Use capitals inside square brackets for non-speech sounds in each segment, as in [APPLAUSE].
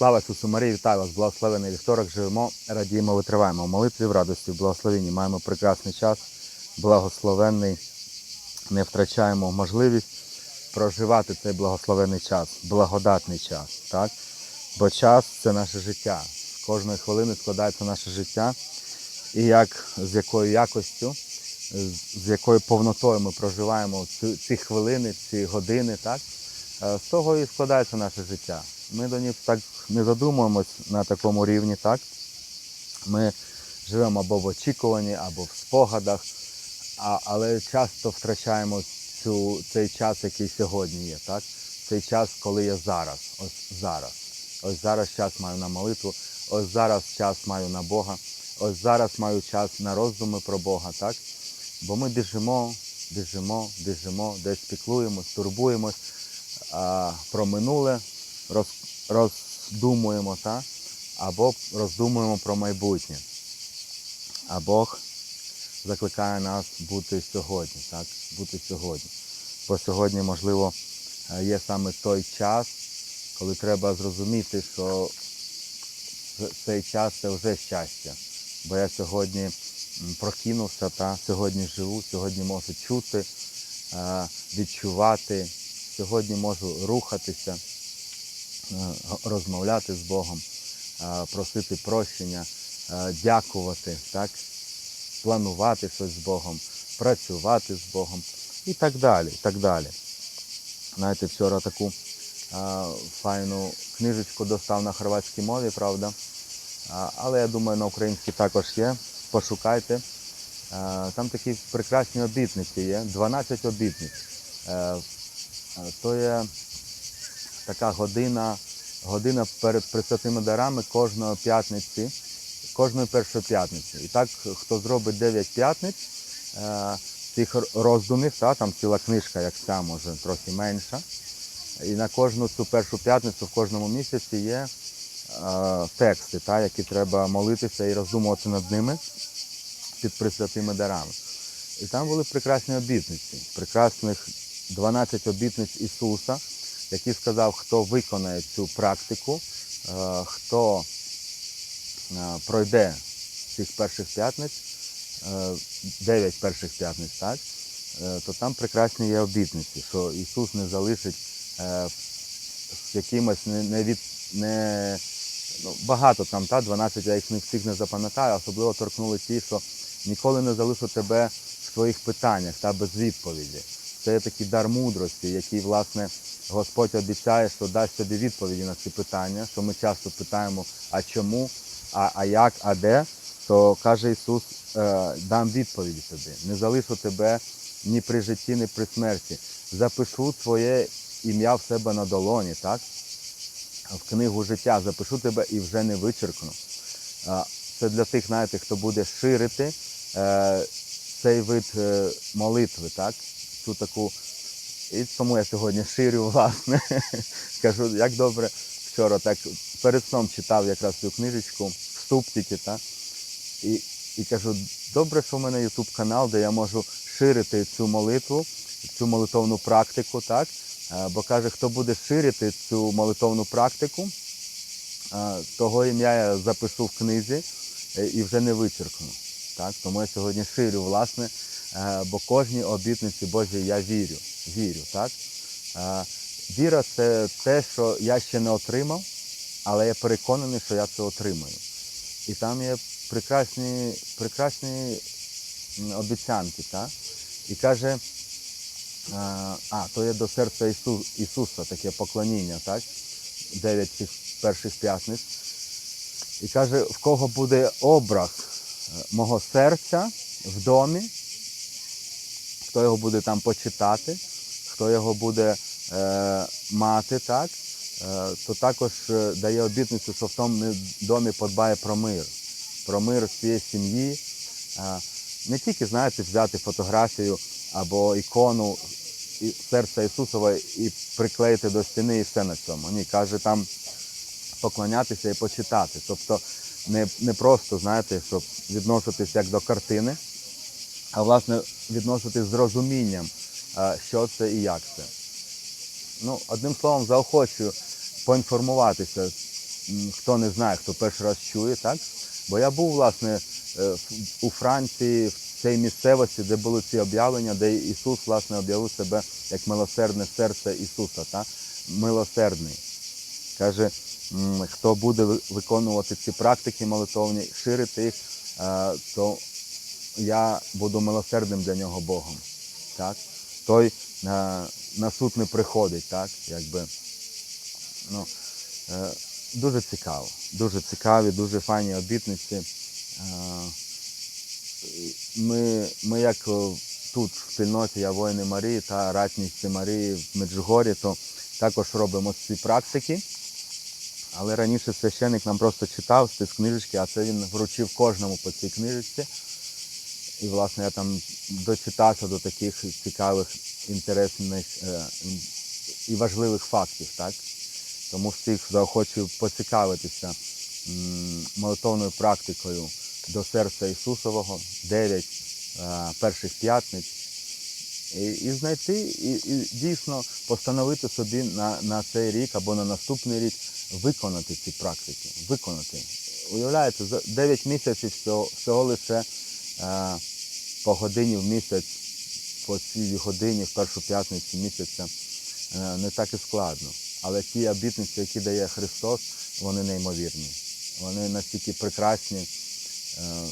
Слава Ісусу Марії, вітаю вас, благословений вівторок. Живемо, радіємо, витриваємо. В молитві, в радості, в благословенні. Маємо прекрасний час, благословенний. Не втрачаємо можливість проживати цей благословенний час, благодатний час. Так? Бо час це наше життя. З кожної хвилини складається наше життя. І як з якою якостю, з- якою повнотою ми проживаємо ці, ці хвилини, ці години, так? Е, з того і складається наше життя. Ми до них так не задумуємось на такому рівні, так? Ми живемо або в очікуванні, або в спогадах, а, але часто втрачаємо цю, цей час, який сьогодні є, так? Цей час, коли є зараз, ось зараз. Ось зараз час маю на молитву, ось зараз час маю на Бога, ось зараз маю час на роздуми про Бога, так? Бо ми біжимо, біжимо, біжимо, десь піклуємось, турбуємось а, про минуле, роз, роздумуємо, так? або роздумуємо про майбутнє. А Бог закликає нас бути сьогодні, так? бути сьогодні. Бо сьогодні, можливо, е, є саме той час, коли треба зрозуміти, що цей час це вже щастя. Бо я сьогодні прокинувся, та сьогодні живу, сьогодні можу чути, е, відчувати, сьогодні можу рухатися, розмовляти з Богом, е, просити прощення, е, дякувати, так? планувати щось з Богом, працювати з Богом і так далі. так далі. Знаєте, вчора таку файну книжечку достав на хорватській мові, правда. Але я думаю, на українській також є. Пошукайте. Там такі прекрасні обітниці є, 12 обітниць. Е, е, то є така година, година перед присвятими дарами кожної п'ятниці, кожної першої п'ятниці. І так, хто зробить 9 п'ятниць, е, цих роздумів, та, там ціла книжка, як ця, може, трохи менша. І на кожну цю першу п'ятницю в кожному місяці є е, тексти, та, які треба молитися і роздумувати над ними під присвятими дарами. І там були прекрасні обітниці, прекрасних 12 обітниць Ісуса, який сказав, хто виконає цю практику, е, хто е, пройде цих перших п'ятниць, е, 9 перших п'ятниць, так, то там прекрасні є обітниці, що Ісус не залишить якимось не, від не ну, багато там, та 12, я їх не всіх не запам'ятаю, особливо торкнули ті, що ніколи не залишу тебе в твоїх питаннях та без відповіді. Це є такий дар мудрості, який, власне, Господь обіцяє, що дасть тобі відповіді на ці питання, що ми часто питаємо, а чому, а, а як, а де, то каже Ісус, е, дам відповіді тобі. Не залишу тебе ні при житті, ні при смерті. Запишу твоє ім'я в себе на долоні, так? в книгу життя, запишу тебе і вже не вичеркну. Це для тих, знаєте, хто буде ширити е, цей вид е, молитви, так? Цю таку. І тому я сьогодні ширю, власне. [LAUGHS] Кажу, як добре, вчора так перед сном читав якраз цю книжечку, вступ тільки, так? І, і кажу, добре, що в мене YouTube канал, де я можу ширити цю молитву, цю молитовну практику, так? Е, Бо каже, хто буде ширити цю молитовну практику, е, того ім'я я запишу в книзі е, і вже не вичеркну. Так? Тому я сьогодні ширю, власне, бо кожній обітниці Божій я вірю. вірю так? Е, Віра це те, що я ще не отримав, але я переконаний, що я це отримаю. І там є прекрасні, прекрасні обіцянки. Так? І каже, Е, А, то є до серця Ісу, Ісуса таке поклоніння, так? Дев'ять цих перших п'ятниць. І каже, в кого буде образ е, мого серця в домі, хто його буде там почитати, хто його буде е, мати, так? Е, то також е, дає обітницю, що в тому домі подбає про мир, про мир цієї сім'ї. Е, не тільки, знаєте, взяти фотографію або ікону серця Ісусова і приклеїти до стіни і все на цьому. Ні, каже там поклонятися і почитати. Тобто не, не просто, знаєте, щоб відноситись як до картини, а власне відноситись з розумінням, е, що це і як це. Ну, одним словом, заохочую поінформуватися хто не знає, хто перший раз чує, так? Бо я був, власне, е, у Франції, в цій місцевості, де були ці об'явлення, де Ісус, власне, об'явив себе як милосердне серце Ісуса, так? милосердний. Каже, хто буде виконувати ці практики молитовні, ширити їх, е, то я буду милосердним для нього Богом. Так? Той е, на суд не приходить, так? Якби, ну, е, дуже цікаво. Дуже цікаві, дуже файні обітниці. Е, ми, ми як тут в спільноті Я воїни Марії та ратність Марії в Меджугорі, то також робимо ці практики. Але раніше священник нам просто читав з цієї книжечки, а це він вручив кожному по цій книжечці. І, власне, я там дочитався до таких цікавих, інтересних е, і важливих фактів. Так? Тому всіх заохочую поцікавитися молитовною практикою до серця Ісусового, 9 е, перших п'ятниць. І, і знайти, і, і дійсно постановити собі на, на цей рік або на наступний рік виконати ці практики. Виконати. Уявляєте, за 9 місяців всього, всього лише е, по годині в місяць, по цій годині в першу п'ятницю місяця е, не так і складно. Але ті обітниці, які дає Христос, вони неймовірні. Вони настільки прекрасні, е,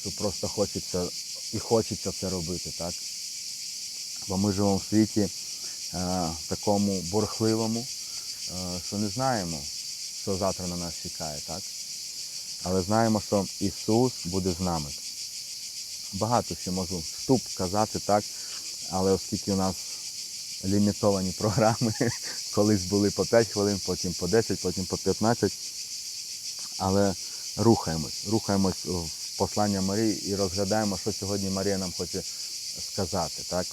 що просто хочеться і хочеться це робити, так? Бо ми живемо в світі е, такому бурхливому, що не знаємо, що завтра на нас чекає, так? Але знаємо, що Ісус буде з нами. Багато ще можу вступ казати, так, але оскільки у нас лімітовані програми, [LAUGHS] колись були по 5 хвилин, потім по 10, потім по 15. Але рухаємось, рухаємось в послання Марії і розглядаємо, що сьогодні Марія нам хоче сказати. Так?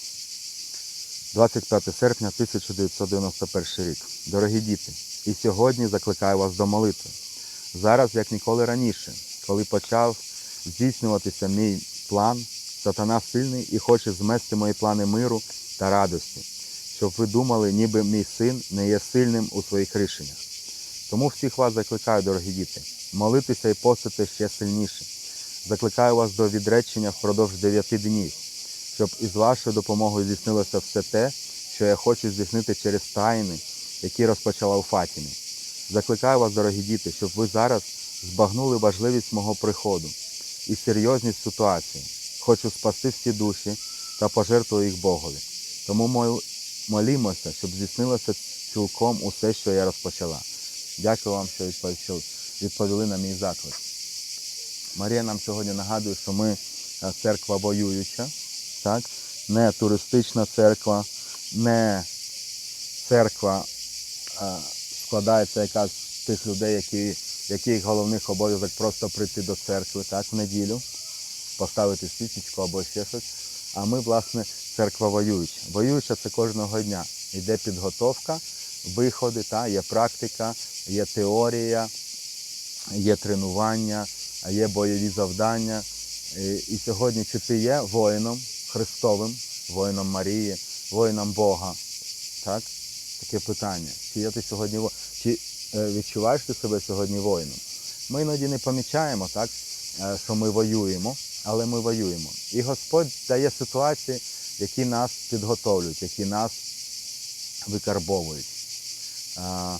25 серпня 1991 рік. Дорогі діти, і сьогодні закликаю вас до молитви. Зараз, як ніколи раніше, коли почав здійснюватися мій план, сатана сильний і хоче змести мої плани миру та радості, щоб ви думали, ніби мій син не є сильним у своїх рішеннях. Тому всіх вас закликаю, дорогі діти, молитися і постити ще сильніше. Закликаю вас до відречення впродовж дев'яти днів, щоб із вашою допомогою здійснилося все те, що я хочу здійснити через тайни, які розпочала у Фатімі. Закликаю вас, дорогі діти, щоб ви зараз збагнули важливість мого приходу і серйозність ситуації. Хочу спасти всі душі та пожертвую їх Богові. Тому мол- молімося, щоб здійснилося цілком усе, що я розпочала. Дякую вам, що відповіли- на мій заклик. Марія нам сьогодні нагадує, що ми е, церква воююча, так? не туристична церква, не церква е, складається яка з тих людей, які, яких головних обов'язок просто прийти до церкви так, в неділю, поставити свічечку або ще щось. А ми, власне, церква воююча. Воююча це кожного дня. Йде підготовка, виходи, та, є практика, є теорія, є тренування, є бойові завдання. І, і сьогодні чи ти є воїном Христовим, воїном Марії, воїном Бога? Так? Таке питання. Чи є ти сьогодні чи е, відчуваєш ти себе сьогодні воїном? Ми іноді не помічаємо, так, е, що ми воюємо, але ми воюємо. І Господь дає ситуації, які нас підготовлюють, які нас викарбовують. Е,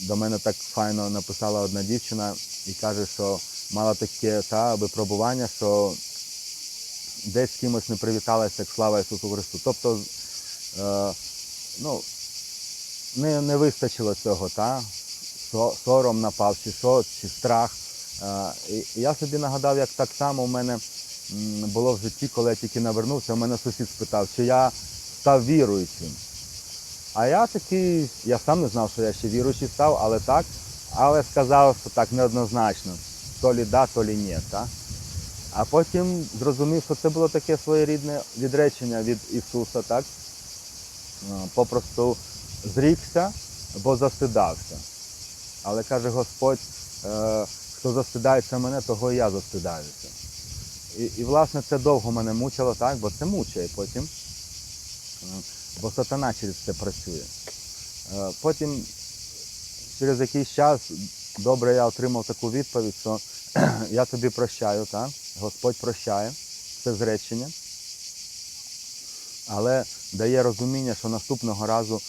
До мене так файно написала одна дівчина і каже, що мала таке та випробування, що десь з кимось не привіталася, як слава Ісусу Христу. Тобто, е, ну, не, не вистачило цього, та? Со- сором напав, чи що, чи страх. Е, я собі нагадав, як так само у мене було в житті, коли я тільки навернувся, у мене сусід спитав, чи я став віруючим. А я такий, я сам не знав, що я ще віруючий став, але так. Але сказав, що так неоднозначно. То лі да, то лі ні. Та? А потім зрозумів, що це було таке своєрідне відречення від Ісуса, так? Е, Попросту зрікся, бо застидався. Але каже Господь, е, хто застидається мене, того і я застидаюся. І, і власне це довго мене мучило, так, бо це мучає потім. Е, Бо сатана через це працює. Е, Потім через якийсь час добре я отримав таку відповідь, що [CLEARS THROAT] я тобі прощаю, так? Господь прощає це зречення, але дає розуміння, що наступного разу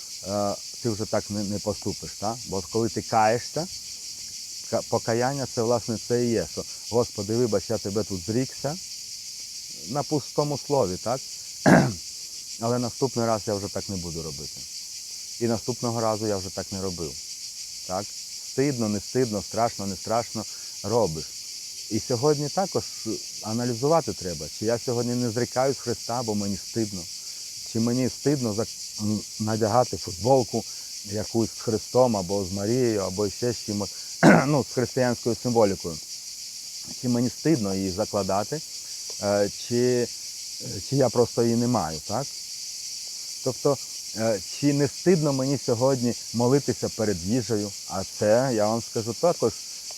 ти вже так не, не поступиш. Так? Бо коли ти каєшся, покаяння це власне це і є. Що, Господи, вибач, я тебе тут зрікся на пустому слові, так? [CLEARS THROAT] Але наступний раз я вже так не буду робити. І наступного разу я вже так не робив. Так? Стидно, не стидно, страшно, не страшно робиш. І сьогодні також аналізувати треба, чи я сьогодні не зрікаюсь Христа, бо мені стидно. Чи мені стидно за- надягати футболку якусь з Христом або з Марією, або ще з чимось, [CLEARS THROAT] ну, з християнською символікою. Чи мені стидно її закладати, е, чи, чи я просто її не маю, так? Тобто, е, чи не стидно мені сьогодні молитися перед їжею, а це, я вам скажу, також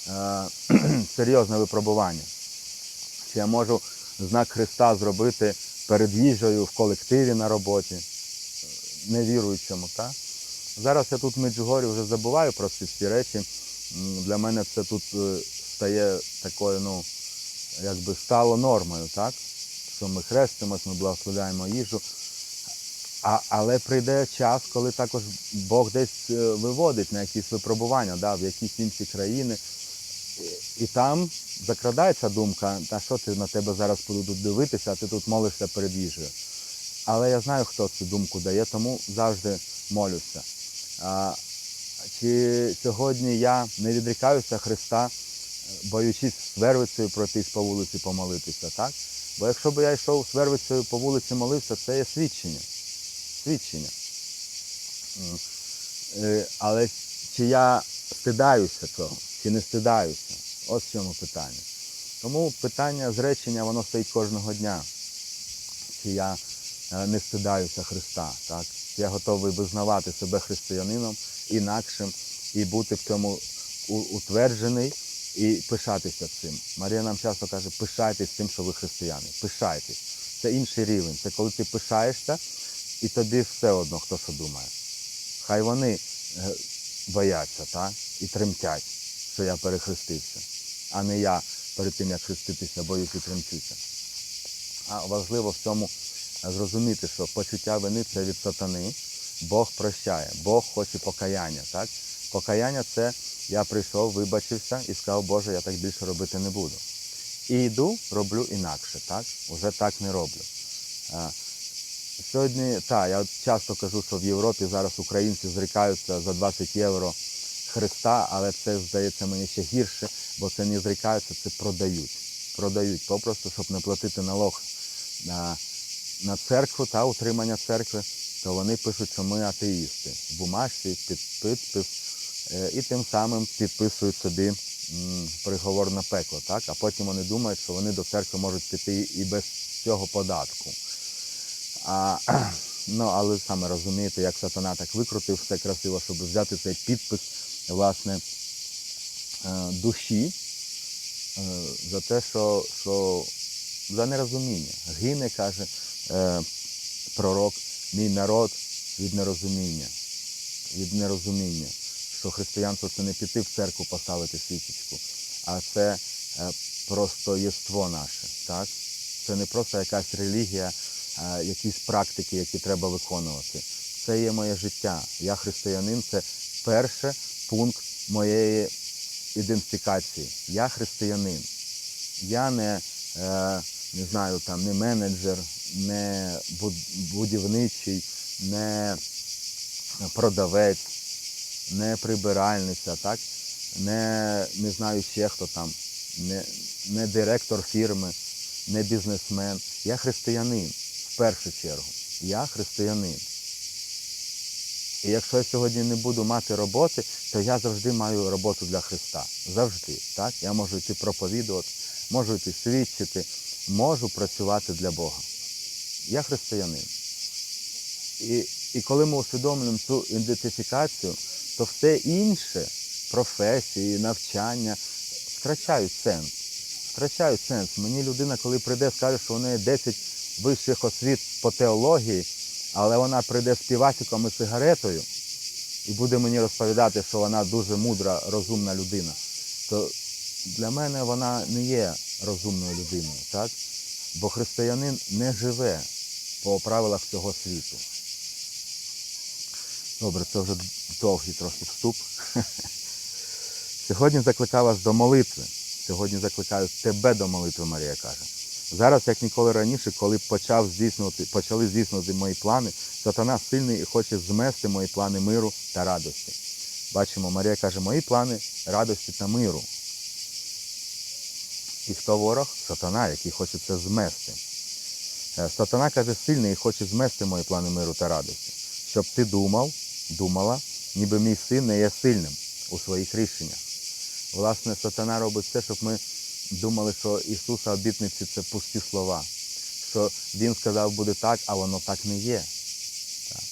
е, [CLEARS THROAT] серйозне випробування. Чи я можу знак Христа зробити перед їжею в колективі на роботі, невіруючому, так? Зараз я тут в Меджугорі вже забуваю про ці всі речі. Для мене це тут е, стає такою, ну, якби стало нормою, так? Що ми хрестимось, ми благословляємо їжу. А, але прийде час, коли також Бог десь е, виводить на якісь випробування, да, в якісь інші країни. І, там закрадається думка, та що ти на тебе зараз будуть дивитися, а ти тут молишся перед їжею. Але я знаю, хто цю думку дає, тому завжди молюся. А, чи сьогодні я не відрікаюся Христа, боючись з вервицею пройтись по вулиці помолитися, так? Бо якщо б я йшов з по вулиці молився, це є свідчення. Свідчення. Е, Але чи я стидаюся цього, чи не стидаюся? Ось в чому питання. Тому питання зречення, воно стоїть кожного дня. Чи я е, не стидаюся Христа, так? Я готовий визнавати себе християнином інакшим і бути в цьому утверджений і пишатися цим. Марія нам часто каже, пишайтесь тим, що ви християни. Пишайтесь. Це інший рівень. Це коли ти пишаєшся, і тобі все одно, хто що думає. Хай вони е, бояться так? і тремтять, що я перехрестився, а не я перед тим, як хреститися, боюсь і тремтюся. А важливо в цьому зрозуміти, що почуття вини це від сатани. Бог прощає, Бог хоче покаяння. Так? Покаяння це я прийшов, вибачився і сказав, Боже, я так більше робити не буду. І йду, роблю інакше, так? Уже так не роблю. Сьогодні, так, я часто кажу, що в Європі зараз українці зрікаються за 20 євро Христа, але це здається мені ще гірше, бо це не зрікаються, це продають. Продають попросту, щоб не платити налог на, церкву та утримання церкви, то вони пишуть, що ми атеїсти. В бумажці під підпис, е, і тим самим підписують собі приговор на пекло. Так? А потім вони думають, що вони до церкви можуть піти і без цього податку. А, [CLEARS THROAT] ну, але саме розумієте, як сатана так викрутив все красиво, щоб взяти цей підпис власне е, душі е, за те, що, що за нерозуміння. Гине, каже е, пророк, мій народ від нерозуміння. Від нерозуміння, що християнство це не піти в церкву поставити свічечку, а це е, просто єство наше. Так? Це не просто якась релігія, е, якісь практики, які треба виконувати. Це є моє життя. Я християнин, це перший пункт моєї ідентифікації. Я християнин. Я не, е, не знаю, там, не менеджер, не будівничий, не продавець, не прибиральниця, так? не, не знаю ще хто там, не, не директор фірми, не бізнесмен. Я християнин в першу чергу. Я християнин. І якщо я сьогодні не буду мати роботи, то я завжди маю роботу для Христа. Завжди. Так? Я можу йти проповідувати, можу йти свідчити, можу працювати для Бога. Я християнин. І, і коли ми усвідомлюємо цю ідентифікацію, то все інше, професії, навчання, втрачають сенс. Втрачають сенс. Мені людина, коли прийде, скаже, що у неї 10 вищих освіт по теології, але вона прийде з півасиком і сигаретою, і буде мені розповідати, що вона дуже мудра, розумна людина, то для мене вона не є розумною людиною, так? Бо християнин не живе по правилах цього світу. Добре, це вже довгий трохи вступ. [LAUGHS] Сьогодні закликаю вас до молитви. Сьогодні закликаю тебе до молитви, Марія каже. Зараз, як ніколи раніше, коли почав здійснювати, почали здійснювати мої плани, сатана сильний і хоче змести мої плани миру та радості. Бачимо, Марія каже, мої плани радості та миру. І хто ворог? Сатана, який хоче це змести. Е, Сатана каже, сильний і хоче змести мої плани миру та радості. Щоб ти думав, думала, ніби мій син не є сильним у своїх рішеннях. Власне, сатана робить все, щоб ми думали, що Ісуса обітниці це пусті слова. Що Він сказав, буде так, а воно так не є. Так.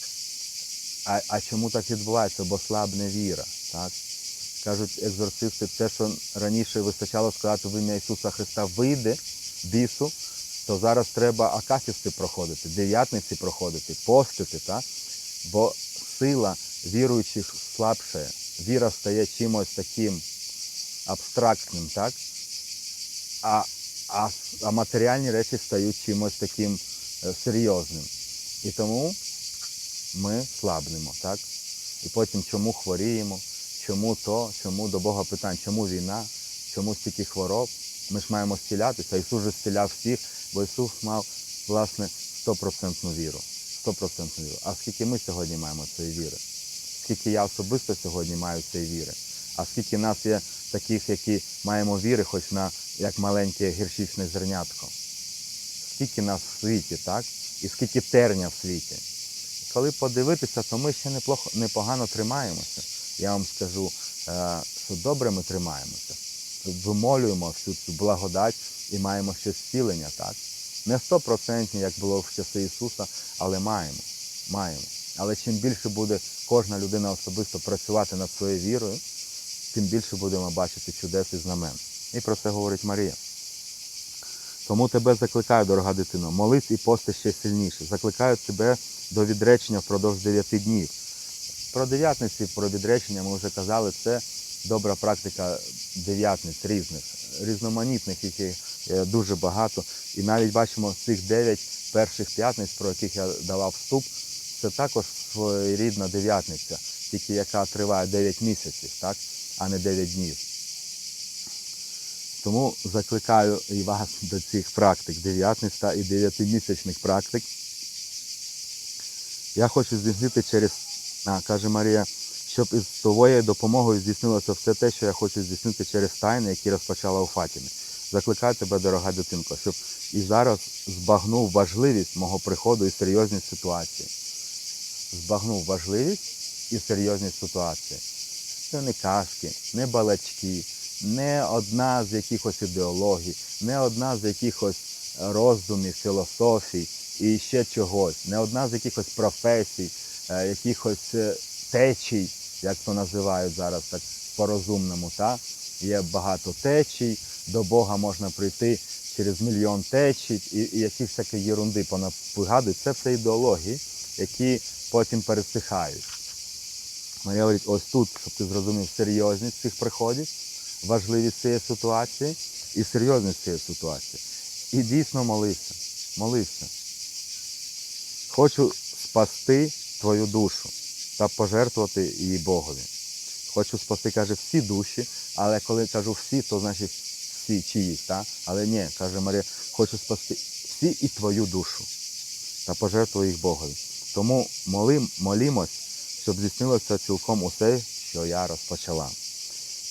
А, а чому так відбувається? Бо слабне віра. Так? Кажуть екзорцисти, те, що раніше вистачало сказати в ім'я Ісуса Христа вийде бісу, то зараз треба акафісти проходити, дев'ятниці проходити, постити, так? бо сила віруючих слабшає. Віра стає чимось таким абстрактним, так? А, а, а матеріальні речі стають чимось таким е, серйозним. І тому ми слабнемо, так? І потім чому хворіємо, чому то, чому до Бога питань, чому війна, чому стільки хвороб. Ми ж маємо зцілятися. Ісус же зціляв всіх, бо Ісус мав, власне, стопроцентну віру. Стопроцентну віру. А скільки ми сьогодні маємо цієї віри? Скільки я особисто сьогодні маю цієї віри? А скільки нас є таких, які маємо віри, хоч на як маленьке гірчичне зернятко? Скільки нас в світі, так? І скільки терня в світі? Коли подивитися, то ми ще неплохо, непогано тримаємося. Я вам скажу, е, що добре ми тримаємося. Вимолюємо всю цю благодать і маємо ще зцілення, так? Не стопроцентні, як було в часи Ісуса, але маємо. маємо. Але чим більше буде кожна людина особисто працювати над своєю вірою, тим більше будемо бачити чудес і знамен. І про це говорить Марія. Тому тебе закликаю, дорога дитино, молись і пости ще сильніше. Закликаю тебе до відречення впродовж дев'яти днів. Про дев'ятниці, про відречення ми вже казали, це добра практика дев'ятниць різних, різноманітних, яких дуже багато. І навіть бачимо цих дев'ять перших п'ятниць, про яких я давав вступ, це також своєрідна дев'ятниця, тільки яка триває 9 місяців, так? а не 9 днів. Тому закликаю і вас до цих практик дев'ятниць і дев'ятимісячних практик. Я хочу здійснити через, а, каже Марія, щоб із твоєю допомогою здійснилося все те, що я хочу здійснити через тайни, які розпочала у Фатімі. Закликаю тебе, дорога дитинко, щоб і зараз збагнув важливість мого приходу і серйозність ситуації. Збагнув важливість і серйозність ситуації. Це не казки, не балачки, не одна з якихось ідеологій, не одна з якихось роздумів, філософій і ще чогось, не одна з якихось професій, е, якихось е, течій, як то називають зараз так по-розумному. Та? Є багато течій, до Бога можна прийти через мільйон течій і, і якісь такі єрунди понапигадують. Це все ідеології, які потім пересихають. Марія говорить, ось тут, щоб ти зрозумів серйозність цих приходів, важливість цієї ситуації і серйозність цієї ситуації. І дійсно молився, молився. Хочу спасти твою душу та пожертвувати її Богові. Хочу спасти, каже, всі душі, але коли кажу всі, то значить всі чиїсь, так? Але ні, каже Марія, хочу спасти всі і твою душу та пожертвую їх Богові. Тому молим, молімось, щоб здійснилося цілком усе, що я розпочала.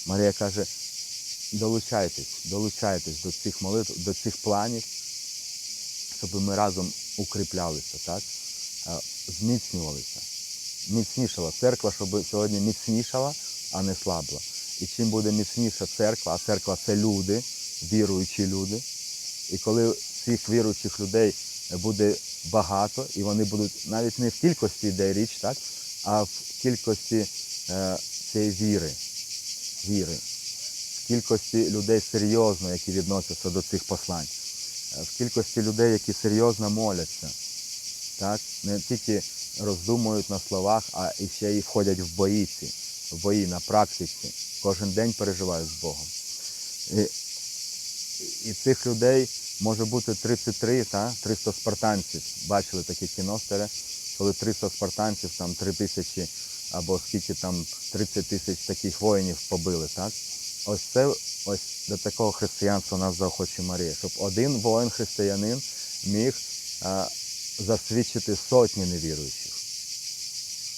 Марія каже, долучайтесь, долучайтесь до цих молитв, до цих планів, щоб ми разом укріплялися, так? Е, зміцнювалися. Міцнішала церква, щоб сьогодні міцнішала, а не слабла. І чим буде міцніша церква, а церква це люди, віруючі люди. І коли цих віруючих людей буде багато, і вони будуть навіть не в кількості йде річ, так, а в кількості е, цієї віри, віри, в кількості людей серйозно, які відносяться до цих послань, е, в кількості людей, які серйозно моляться. так? не тільки роздумують на словах, а і ще й входять в бої ці, в бої на практиці. Кожен день переживають з Богом. І, і цих людей може бути 33, та? 300 спартанців. Бачили таке кіно коли 300 спартанців, там 3 тисячі або скільки там 30 тисяч таких воїнів побили. Так? Ось це ось до такого християнства нас заохочує Марія, щоб один воїн-християнин міг а, засвідчити сотні невіруючих.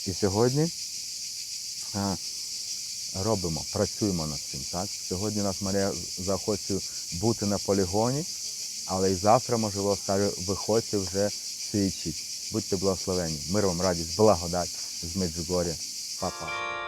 І сьогодні а, робимо, працюємо над цим. Так? Сьогодні нас Марія захоче бути на полігоні, але і завтра, можливо, скаже, виходьте вже свідчить. Будьте благословені. Мир вам, радість, благодать з Меджугорі. Па-па.